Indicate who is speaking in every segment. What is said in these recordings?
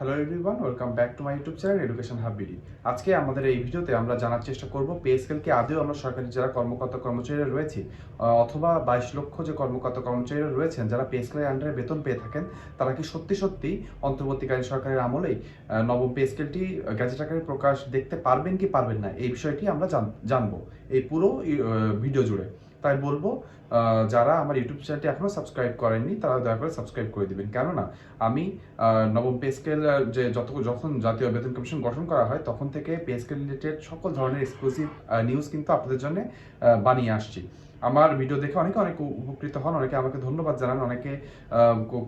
Speaker 1: Hello everyone welcome back to my YouTube channel education hub BD আজকে আমাদের এই ভিডিওতে আমরা জানার চেষ্টা করব পে স্কেলকে আদৌ আমরা সরকারি যারা কর্মকর্তা কর্মচারীরা রয়েছে অথবা বাইশ লক্ষ যে কর্মকর্তা কর্মচারীরা রয়েছেন, যারা পে স্কেলের আন্ডারে বেতন পেয়ে থাকেন, তারা কি সত্যি সত্যি অন্তর্বর্তীকালীন সরকারের আমলেই নবম পে স্কেলটি গ্যাজেট আকারে প্রকাশ দেখতে পারবেন কি পারবেন না, এই বিষয়টি আমরা জান- জানব, এই পুরো ভিডিও জুড়ে। তাই বলব যারা আমার ইউটিউব চ্যানেলটি এখনও সাবস্ক্রাইব করেননি, তারা দয়া করে সাবস্ক্রাইব করে দেবেন। কেননা, আমি নবম পে স্কেল যে যত, যখন জাতীয় বেতন কমিশন গঠন করা হয়, তখন থেকে পে স্কেল রিলেটেড সকল ধরনের এক্সক্লুসিভ নিউজ কিন্তু আপনাদের জন্য বানিয়ে আসছি। আমার ভিডিও দেখে অনেকে অনেক উপকৃত হন, অনেকে আমাকে ধন্যবাদ জানান, অনেকে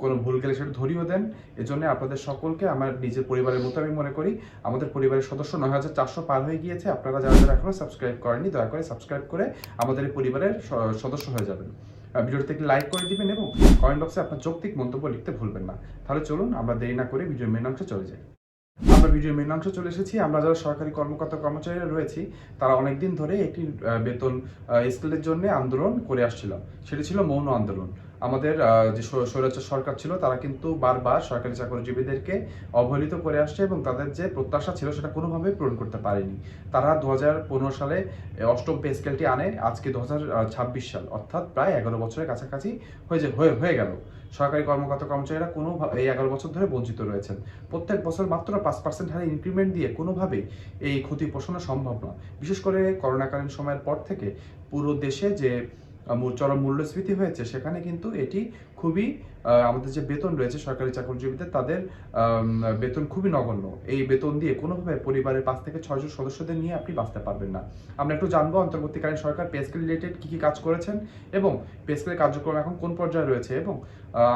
Speaker 1: কোনো ভুল গেলে সেটা ধরিয়েও দেন। এজন্য আপনাদের সকলকে আমার নিজের পরিবারের মতো আমি মনে করি, আমাদের পরিবারের সদস্য নয় হাজার চারশো পার হয়ে গিয়েছে, আপনারা যারা যারা এখনও সাবস্ক্রাইব করেননি, দয়া করে সাবস্ক্রাইব করে আমাদের পরিবারের সদস্য হয়ে যাবেন। ভিডিওটিতে একটি লাইক করে দিবেন এবং কমেন্ট বক্সে আপনার যৌক্তিক মন্তব্য লিখতে ভুলবেন না। তাহলে চলুন, আমরা দেরি না করে ভিডিওর মেন অংশে চলে যাই। আমরা ভিডিও মেন চলে এসেছি। আমরা যারা সরকারি কর্মকর্তা কর্মচারীরা রয়েছি, তারা অনেকদিন ধরে একটি বেতন স্কেলের জন্য আন্দোলন করে আসছিল সেটি ছিল মৌন আন্দোলন। আমাদের যে স্বৈ- স্বৈরাচার সরকার ছিল, তারা কিন্তু বারবার সরকারি চাকরিজীবীদেরকে অবহেলিত করে আসছে এবং তাদের যে প্রত্যাশা ছিল, সেটা কোনোভাবেই পূরণ করতে পারেনি। তারা দু হাজার পনেরো সালে অষ্টম পে স্কেলটি আনে, আজকে দু হাজার ছাব্বিশ সাল, অর্থাৎ প্রায় এগারো বছরের কাছাকাছি হয়ে যে- হয়ে হয়ে গেল। সরকারি কর্মকর্তা কর্মচারীরা কোনো এই এগারো বছর ধরে বঞ্চিত রয়েছেন। প্রত্যেক বছর মাত্র পাঁচ পার্সেন্ট হারে ইনক্রিমেন্ট দিয়ে কোনোভাবেই এই ক্ষতি পোষণা সম্ভব নয়। বিশেষ করে করোনাকালীন সময়ের পর থেকে পুরো দেশে যে চরম মূল্যস্ফীতি হয়েছে, সেখানে কিন্তু এটি খুবই আমাদের যে বেতন রয়েছে সরকারি চাকরিজীবীদের, তাদের বেতন খুবই নগণ্য। এই বেতন দিয়ে কোনোভাবে পরিবারের পাঁচ থেকে ছয়জন সদস্যদের নিয়ে আপনি বাঁচতে পারবেন না। আমরা একটু জানব, অন্তর্বর্তীকালীন সরকার পে স্কেল রিলেটেড কি কি কাজ করেছেন এবং পে স্কেলের কার্যক্রম এখন কোন পর্যায়ে রয়েছে এবং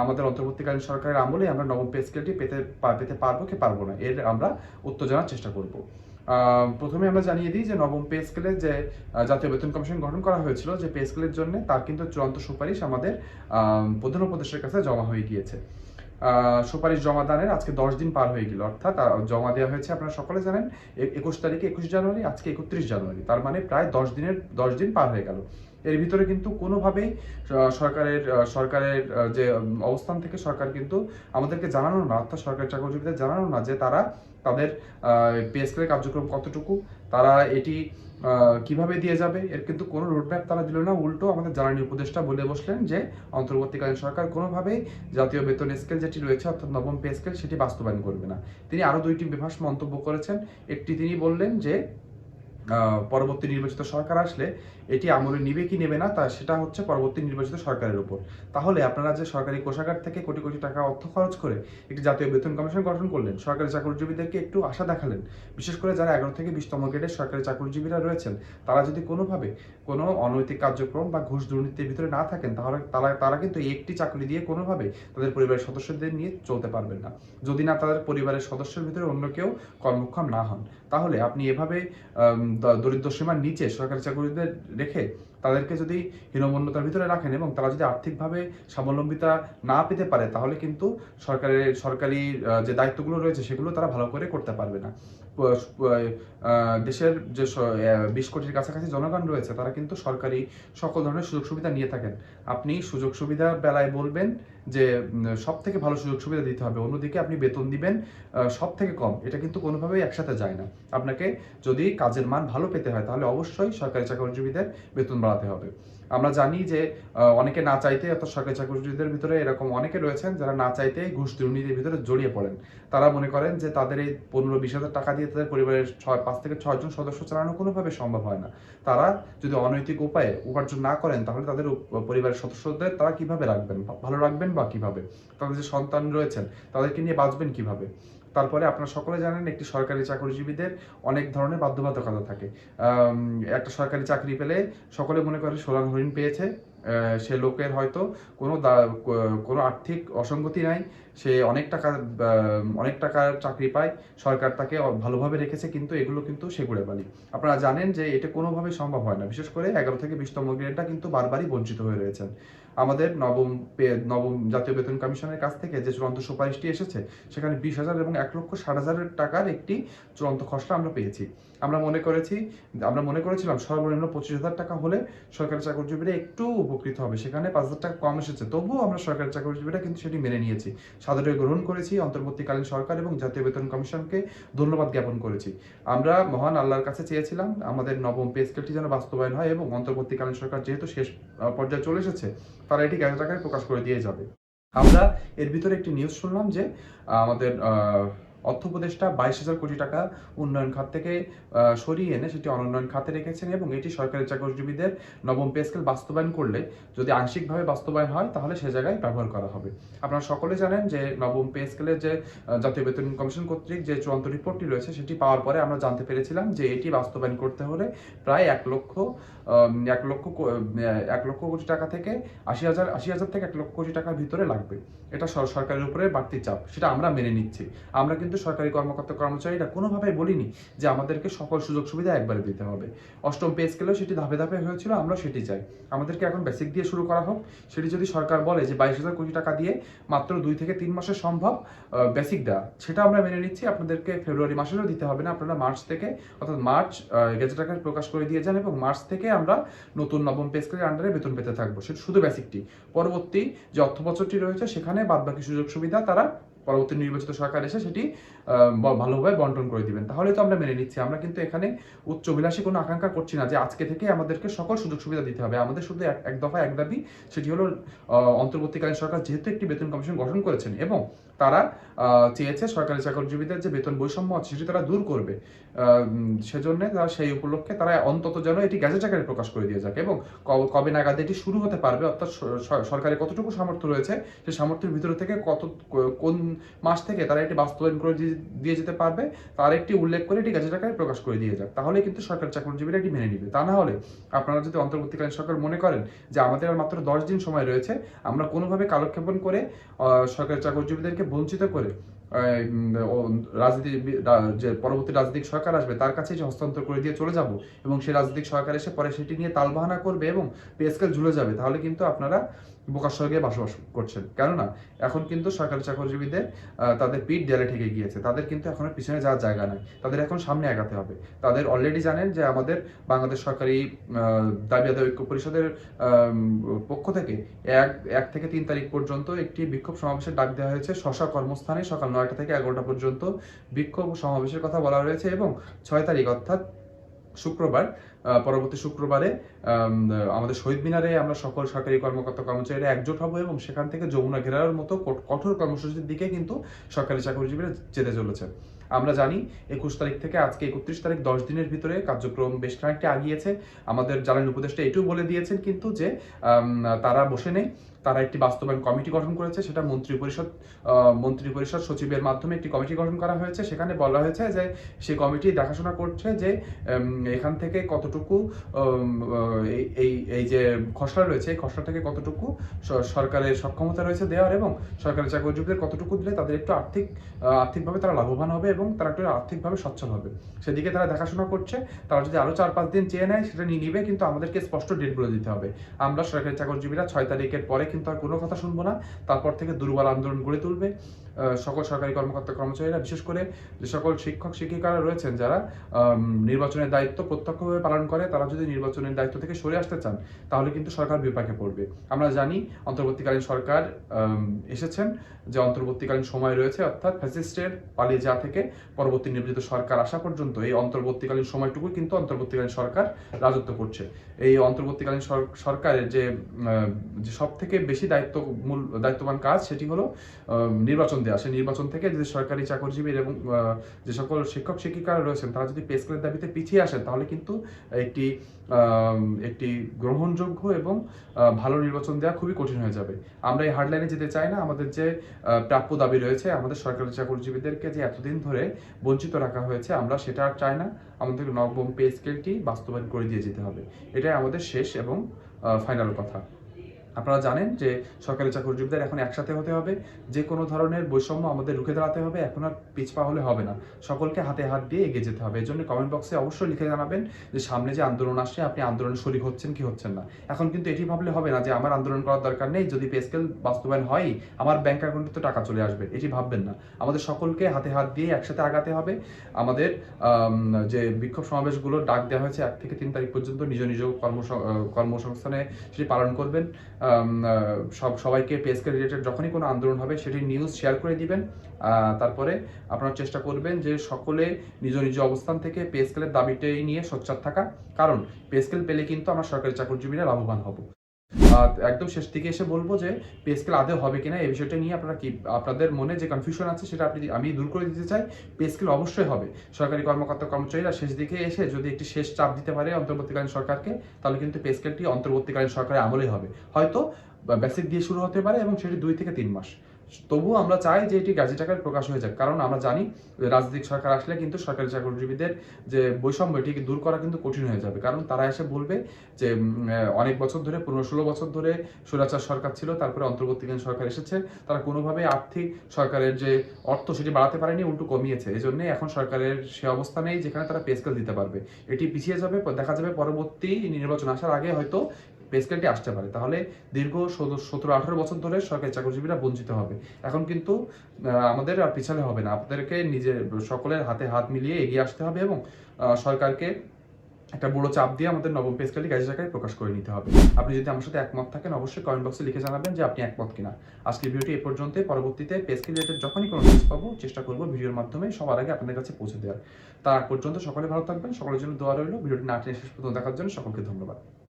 Speaker 1: আমাদের অন্তর্বর্তীকালীন সরকারের আমলে আমরা নবম পে স্কেলটি পেতে পেতে পারব কি পারব না, এর আমরা উত্তর জানার চেষ্টা করব। প্রথমে আমরা জানিয়ে দিই যে নবম পে স্কেলে যে জাতীয় বেতন কমিশন গঠন করা হয়েছিল, যে পে স্কেলের জন্য তার কিন্তু চূড়ান্ত সুপারিশ আমাদের প্রধান উপদেশের কাছে জমা হয়ে গিয়েছে। সুপারিশ জমা দানের আজকে দশ দিন পার হয়ে গেল, অর্থাৎ জমা দেওয়া হয়েছে আপনারা সকলে জানেন একুশ তারিখে একুশ জানুয়ারি, আজকে একত্রিশ জানুয়ারি, তার মানে প্রায় দশ দিনের, দশ দিন পার হয়ে গেল। এর ভিতরে কিন্তু কোনোভাবেই সরকারের সরকারের যে অবস্থান থেকে সরকার কিন্তু আমাদেরকে জানানো না, অর্থাৎ সরকারি চাকরিজীবীদের জানানো না যে তারা তাদের পে কার্যক্রম কতটুকু, তারা এটি কীভাবে দিয়ে যাবে, এর কিন্তু কোনো রোডম্যাপ তারা দিল না, উল্টো আমাদের জ্বালানি উপদেষ্টা বলে বসলেন যে, অন্তর্বর্তীকালীন সরকার কোনোভাবেই জাতীয় বেতন স্কেল যেটি রয়েছে, অর্থাৎ নবম পে স্কেল সেটি বাস্তবায়ন করবে না। তিনি আরও দুইটি বিভাস মন্তব্য করেছেন, একটি তিনি বললেন যে পরবর্তী নির্বাচিত সরকার আসলে এটি আমলে নিবে কি নেবে না তা সেটা হচ্ছে পরবর্তী নির্বাচিত সরকারের উপর। তাহলে আপনারা যে সরকারি কোষাগার থেকে কোটি কোটি টাকা অর্থ খরচ করে একটি জাতীয় বেতন কমিশন গঠন করলেন, সরকারি চাকরিজীবীদেরকে একটু আশা দেখালেন। বিশেষ করে যারা এগারো থেকে বিশতম গ্রেডের সরকারি চাকরিজীবীরা রয়েছেন, তারা যদি কোনোভাবে কোনো অনৈতিক কার্যক্রম বা ঘুষ দুর্নীতির ভিতরে না থাকেন, তাহলে তারা তারা কিন্তু একটি চাকরি দিয়ে কোনোভাবে তাদের পরিবারের সদস্যদের নিয়ে চলতে পারবেন না। যদি না তাদের পরিবারের সদস্যের ভিতরে অন্য কেউ কর্মক্ষম না হন, তাহলে আপনি এভাবে দরিদ্র সীমার নিচে সরকারি চাকরিদের রেখে তাদেরকে যদি হীনমন্যতার ভিতরে রাখেন এবং তারা যদি আর্থিকভাবে স্বাবলম্বিতা না পেতে পারে, তাহলে কিন্তু সরকারের, সরকারি যে দায়িত্বগুলো রয়েছে সেগুলো তারা ভালো করে করতে পারবে না। দেশের যে বিশ কোটির কাছাকাছি জনগণ রয়েছে, তারা কিন্তু সরকারি সকল ধরনের সুযোগ সুবিধা নিয়ে থাকেন। আপনি সুযোগ সুবিধা বেলায় বলবেন যে সব থেকে ভালো সুযোগ সুবিধা দিতে হবে, অন্যদিকে আপনি বেতন দিবেন সব থেকে কম। এটা কিন্তু কোনোভাবেই একসাথে যায় না। আপনাকে যদি কাজের মান ভালো পেতে হয়, তাহলে অবশ্যই সরকারি চাকরিজীবীদের বেতন বাড়াতে হবে। আমরা জানি যে অনেকে না চাইতে অর্থাৎ সরকারি চাকরিজীবীদের ভিতরে এরকম অনেকে রয়েছেন যারা না চাইতে ঘুষ দুর্নীতির ভিতরে জড়িয়ে পড়েন। তারা মনে করেন যে, তাদের এই পনেরো বিশ হাজার টাকা দিয়ে তাদের পরিবারের ছয়, পাঁচ থেকে ছয়জন সদস্য চালানো কোনোভাবে সম্ভব হয় না। তারা যদি অনৈতিক উপায়ে উপার্জন না করেন, তাহলে তাদের পরিবারের সদস্যদের তারা কীভাবে রাখবেন? ভালো রাখবেন বা কীভাবে? তাদের যে সন্তান রয়েছেন, তাদেরকে নিয়ে বাঁচবেন কীভাবে? তারপরে আপনারা সকলে জানেন একটি সরকারি চাকরিজীবীদের অনেক ধরনের বাধ্যবাধকতা থাকে। একটা সরকারি চাকরি পেলে সকলে মনে করে সোলান হরিণ পেয়েছে সে লোকের হয়তো কোনো কোনো আর্থিক অসঙ্গতি নাই সে অনেক টাকা অনেক টাকার চাকরি পায়, সরকার তাকে ভালোভাবে রেখেছে, কিন্তু এগুলো কিন্তু সে সেগুড়ে বালি আপনারা জানেন যে এটা কোনোভাবে সম্ভব হয় না। বিশেষ করে এগারো থেকে বিশতম গ্রেডটা কিন্তু বারবারই বঞ্চিত হয়ে রয়েছেন। আমাদের নবম নবম জাতীয় বেতন কমিশনের কাছ থেকে যে চূড়ান্ত সুপারিশটি এসেছে, সেখানে বিশ হাজার এবং এক লক্ষ ষাট হাজারের টাকার একটি চূড়ান্ত খসড়া আমরা পেয়েছি। আমরা মনে করেছি, আমরা মনে করেছিলাম সর্বনিম্ন পঁচিশ হাজার টাকা হলে সরকারি চাকরিজীবীরা একটু উপকৃত হবে। সেখানে পাঁচ হাজার টাকা কম এসেছে। তবুও আমরা সরকারি চাকরিজীবীরা কিন্তু সেটি মেনে নিয়েছি। সাদরে গ্রহণ করেছি, অন্তর্বর্তীকালীন সরকার এবং জাতীয় বেতন কমিশনকে ধন্যবাদ জ্ঞাপন করেছি। আমরা মহান আল্লাহর কাছে চেয়েছিলাম, আমাদের নবম পে স্কেলটি যেন বাস্তবায়ন হয় এবং অন্তর্বর্তীকালীন সরকার যেহেতু শেষ পর্যায়ে চলে এসেছে, তারা এটি আকারে প্রকাশ করে দিয়ে যাবে। আমরা এর ভিতরে একটি নিউজ শুনলাম যে, আমাদের আহ, অর্থ উপদেষ্টা বাইশ হাজার কোটি টাকা উন্নয়ন খাত থেকে সরিয়ে এনে সেটি অনুন্নয়ন খাতে রেখেছেন এবং এটি সরকারি চাকরিজীবীদের নবম পে স্কেল বাস্তবায়ন করলে যদি আংশিকভাবে বাস্তবায়ন হয় তাহলে সে জায়গায় ব্যবহার করা হবে। আপনারা সকলে জানেন যে নবম পে স্কেলের যে জাতীয় বেতন কমিশন কর্তৃক যে চূড়ান্ত রিপোর্টটি রয়েছে সেটি পাওয়ার পরে আমরা জানতে পেরেছিলাম যে এটি বাস্তবায়ন করতে হলে প্রায় এক লক্ষ এক লক্ষ এক লক্ষ কোটি টাকা থেকে আশি হাজার আশি হাজার থেকে এক লক্ষ কোটি টাকার ভিতরে লাগবে। এটা সরকারের উপরে বাড়তি চাপ সেটা আমরা মেনে নিচ্ছি। আমরা কিন্তু সরকারি কর্মকর্তা কর্মচারীরা কোনোভাবেই বলিনি যে আমাদেরকে সকল সুযোগ সুবিধা একবারে দিতে হবে। অষ্টম পে স্কেলেও সেটি ধাপে ধাপে হয়েছিল, আমরা সেটি চাই। আমাদেরকে এখন বেসিক দিয়ে শুরু করা হোক। সেটি যদি সরকার বলে যে বাইশ হাজার কোটি টাকা দিয়ে মাত্র দুই থেকে তিন মাসে সম্ভব বেসিক দেওয়া, সেটা আমরা মেনে নিচ্ছি। আপনাদেরকে ফেব্রুয়ারি মাসেরও দিতে হবে না। আপনারা মার্চ থেকে, অর্থাৎ মার্চ গেজেট আকারে প্রকাশ করে দিয়ে যান এবং মার্চ থেকে আমরা নতুন নবম পে স্কেলের আন্ডারে বেতন পেতে থাকব। সেটা শুধু বেসিকটি পরবর্তী যে অর্থ বছরটি রয়েছে, সেখানে বাদবাকি সুযোগ সুবিধা তারা পরবর্তী নির্বাচিত সরকার এসে সেটি ভালোভাবে বন্টন করে দিবেন। তাহলে তো আমরা মেনে নিচ্ছি। আমরা কিন্তু এখানে উচ্চ বিলাসী কোনো আকাঙ্ক্ষা করছি না যে আজকে থেকে আমাদেরকে সকল সুযোগ সুবিধা দিতে হবে। আমাদের শুধু এক দফা, এক দাবি, সেটি হলো অন্তর্বর্তীকালীন সরকার যেহেতু একটি বেতন কমিশন গঠন করেছেন এবং তারা চেয়েছে সরকারি চাকরিজীবীদের যে বেতন বৈষম্য আছে সেটি তারা দূর করবে। সেজন্য তারা সেই উপলক্ষে তারা অন্তত যেন এটি গ্যাজেট আকারে প্রকাশ করে দিয়ে যাক এবং কবে নাগাদ এটি শুরু হতে পারবে, অর্থাৎ সরকারের কতটুকু সামর্থ্য রয়েছে সেই সামর্থ্যের ভিতরে থেকে কত কোন মাস থেকে তারা এটি বাস্তবায়ন করে দিয়ে- যেতে পারবে। তার একটি উল্লেখ করে এটি টাকায় প্রকাশ করে দিয়ে যাক। তাহলে কিন্তু সরকার চাকরিজীবীরা এটি মেনে নিবে। তা না হলে আপনারা যদি অন্তর্বর্তীকালীন সরকার মনে করেন যে আমাদের আর মাত্র দশ দিন সময় রয়েছে, আমরা কোনোভাবে কালক্ষেপণ করে সরকারি চাকরিজীবীদেরকে বঞ্চিত করে রাজনীতি যে পরবর্তী রাজনৈতিক সরকার আসবে, তার কাছে এসে হস্তান্তর করে দিয়ে চলে যাব এবং সেই রাজনৈতিক সরকার এসে পরে সেটি নিয়ে তালবাহানা করবে এবং পে স্কেল ঝুলে যাবে, তাহলে কিন্তু আপনারা বোকার সঙ্গে বসবাস করছেন। কেননা, এখন কিন্তু সরকারি চাকরিজীবীদের তাদের পিঠ দেয়ালে ঠেকে গিয়েছে। তাদের কিন্তু এখন পিছনে যাওয়ার জায়গা নাই। তাদের এখন সামনে আগাতে হবে। তাদের অলরেডি জানেন যে আমাদের বাংলাদেশ সরকারি দাবি আদায় ঐক্য পরিষদের পক্ষ থেকে এক এক থেকে তিন তারিখ পর্যন্ত একটি বিক্ষোভ সমাবেশের ডাক দেওয়া হয়েছে। শশা কর্মস্থানে সকাল নয়টা থেকে এগারোটা পর্যন্ত বিক্ষোভ সমাবেশের কথা বলা হয়েছে এবং ছয় তারিখ অর্থাৎ শুক্রবার পরবর্তী শুক্রবারে আম, আমাদের শহীদ মিনারে আমরা সকল সরকারি কর্মকর্তা কর্মচারীরা একজোট হব এবং সেখান থেকে যমুনা ঘেরার মতো কঠোর কর্মসূচির দিকে কিন্তু সরকারি চাকরিজীবীরা যেতে চলেছে। আমরা জানি একুশ তারিখ থেকে আজকে একত্রিশ তারিখ দশ দিনের ভিতরে কার্যক্রম বেশ খানিকটা আগিয়েছে। আমাদের জ্বালানি উপদেষ্টা এটিও বলে দিয়েছেন কিন্তু যে তারা বসে নেই। তারা একটি বাস্তবায়ন কমিটি গঠন করেছে, সেটা মন্ত্রী পরিষদ মন্ত্রী পরিষদ সচিবের মাধ্যমে একটি কমিটি গঠন করা হয়েছে। সেখানে বলা হয়েছে যে সেই কমিটি দেখাশোনা করছে যে এখান থেকে কতটুকু এই- এই যে খসড়া রয়েছে, এই খসড়া থেকে কতটুকু সরকারের সক্ষমতা রয়েছে দেওয়ার এবং সরকারি চাকরিজীবীদের কতটুকু দিলে তাদের একটু আর্থিক আর্থিকভাবে তারা লাভবান হবে এবং তারা একটু আর্থিকভাবে সচ্ছল হবে। সেদিকে তারা দেখাশোনা করছে, তারা যদি আরও চার পাঁচ দিন চেয়ে নেয়, সেটা নিয়ে নিবে, কিন্তু আমাদেরকে স্পষ্ট ডেট বলে দিতে হবে। আমরা সরকারি চাকরিজীবীরা ছয় তারিখের পরে কিন্তু আর কোনো কথা শুনব না। তারপর থেকে দুর্বল আন্দোলন গড়ে তুলবে। সকল সরকারি কর্মকর্তা কর্মচারীরা, বিশেষ করে যে সকল শিক্ষক, শিক্ষিকারা রয়েছেন, যারা নির্বাচনের দায়িত্ব প্রত্যক্ষভাবে পালন করে, তারা যদি নির্বাচনের দায়িত্ব থেকে সরে আসতে চান, তাহলে কিন্তু সরকার বিপাকে পড়বে। আমরা জানি অন্তর্বর্তীকালীন সরকার এসেছেন, যে অন্তর্বর্তীকালীন সময় রয়েছে, অর্থাৎ ফ্যাসিস্টের পালিয়ে যাওয়া থেকে পরবর্তী নির্বাচিত সরকার আসা পর্যন্ত, এই অন্তর্বর্তীকালীন সময়টুকু কিন্তু অন্তর্বর্তীকালীন সরকার রাজত্ব করছে। এই অন্তর্বর্তীকালীন সরকারের যে যে সব থেকে বেশি দায়িত্ব, মূল, দায়িত্ববান কাজ, সেটি হলো নির্বাচন দেওয়া সেই নির্বাচন থেকে যদি সরকারি চাকরিজীবী এবং যে সকল শিক্ষক শিক্ষিকারা রয়েছেন, তারা যদি পে স্কেলের দাবিতে পিছিয়ে আসেন, তাহলে কিন্তু একটি একটি গ্রহণযোগ্য এবং ভালো নির্বাচন দেওয়া খুবই কঠিন হয়ে যাবে। আমরা এই হার্ডলাইনে যেতে চাই না। আমাদের যে প্রাপ্য দাবি রয়েছে, আমাদের সরকারি চাকরিজীবীদেরকে যে এতদিন ধরে বঞ্চিত রাখা হয়েছে, আমরা সেটা আর চাই না। আমাদের নবম পে স্কেলটি বাস্তবায়ন করে দিয়ে যেতে হবে। এটাই আমাদের শেষ এবং ফাইনাল কথা। আপনারা জানেন যে সরকারি চাকরিজীবীদের এখন একসাথে হতে হবে, যে কোনো ধরনের বৈষম্য আমাদের রুখে দাঁড়াতে হবে, এখন আর পিছপা হলে হবে না। সকলকে হাতে হাত দিয়ে এগিয়ে যেতে হবে এই জন্য কমেন্ট বক্সে অবশ্যই লিখে জানাবেন যে সামনে যে আন্দোলন আসছে, আপনি আন্দোলনে শরিক হচ্ছেন কি হচ্ছেন না। এখন কিন্তু এটি ভাবলে হবে না যে আমার আন্দোলন করার দরকার নেই, যদি পে স্কেল বাস্তবায়ন হয়, আমার ব্যাংক অ্যাকাউন্টে তো টাকা চলে আসবে, এটি ভাববেন না। আমাদের সকলকে হাতে হাত দিয়ে একসাথে আগাতে হবে। আমাদের যে বিক্ষোভ সমাবেশগুলো ডাক দেওয়া হয়েছে এক থেকে তিন তারিখ পর্যন্ত, নিজ নিজ কর্ম কর্মসংস্থানে সেটি পালন করবেন। সব সবাইকে পেসকে রিলেটেড যখনই কোনো আন্দোলন হবে, সেটি নিউজ শেয়ার করে দিবেন। তারপরে আপনারা চেষ্টা করবেন যে সকলে নিজ নিজ অবস্থান থেকে পে দাবিটাই নিয়ে সোচ্চার থাকা। কারণ পে স্কেল পেলে কিন্তু আমরা সরকারি চাকরিজীবীরা লাভবান হব। একদম শেষ দিকে এসে বলব যে পে স্কেল আদৌ হবে কিনা, এই বিষয়টা নিয়ে আপনারা কি, আপনাদের মনে যে কনফিউশন আছে সেটা আপনি আমি দূর করে দিতে চাই পে স্কেল অবশ্যই হবে। সরকারি কর্মকর্তা কর্মচারীরা শেষ দিকে এসে যদি একটি শেষ চাপ দিতে পারে অন্তর্বর্তীকালীন সরকারকে, তাহলে কিন্তু পে স্কেলটি অন্তর্বর্তীকালীন সরকারের আমলেই হবে। হয়তো বেসিক দিয়ে শুরু হতে পারে এবং সেটি দুই থেকে তিন মাস। তবুও আমরা চাই যে এটি গাজেট আকারে প্রকাশ হয়ে যাক। কারণ আমরা জানি, রাজনৈতিক সরকার আসলে কিন্তু সরকারি চাকরিজীবীদের যে বৈষম্য, এটিকে দূর করা কিন্তু কঠিন হয়ে যাবে। কারণ তারা এসে বলবে যে অনেক বছর ধরে, পনেরো ষোলো বছর ধরে স্বৈরাচার সরকার ছিল, তারপরে অন্তর্বর্তীকালীন সরকার এসেছে। তারা কোনোভাবে আর্থিক সরকারের যে অর্থ, সেটি বাড়াতে পারেনি, উল্টো কমিয়েছে। এই জন্যই এখন সরকারের সে অবস্থা নেই যেখানে তারা পে স্কেল দিতে পারবে। এটি পিছিয়ে যাবে, দেখা যাবে পরবর্তী নির্বাচন আসার আগে হয়তো পে স্কেলটি আসতে পারে। তাহলে দীর্ঘ সতেরো, আঠারো বছর ধরে সরকারি চাকরিজীবীরা বঞ্চিত হবে। এখন কিন্তু আমাদের আর পিছালে হবে না। আপনাদেরকে নিজের, সকলের হাতে হাত মিলিয়ে এগিয়ে আসতে হবে এবং সরকারকে একটা বড় চাপ দিয়ে আমাদের নবম পে গাজেট আকারে প্রকাশ করে নিতে হবে। আপনি যদি আমার সাথে একমত থাকেন, অবশ্যই কমেন্ট বক্সে লিখে জানাবেন যে আপনি একমত কিনা। আজকের ভিডিওটি এ পর্যন্তই। পরবর্তীতে পে রিলেটেড যখনই কোনো নিউজ পাবো, চেষ্টা করব ভিডিওর মাধ্যমে সবার আগে আপনাদের কাছে পৌঁছে দেওয়ার। তার পর্যন্ত সকলে ভালো থাকবেন। সকলের জন্য দোয়া রইল। ভিডিওটি না শেষ পর্যন্ত দেখার জন্য সকলকে ধন্যবাদ।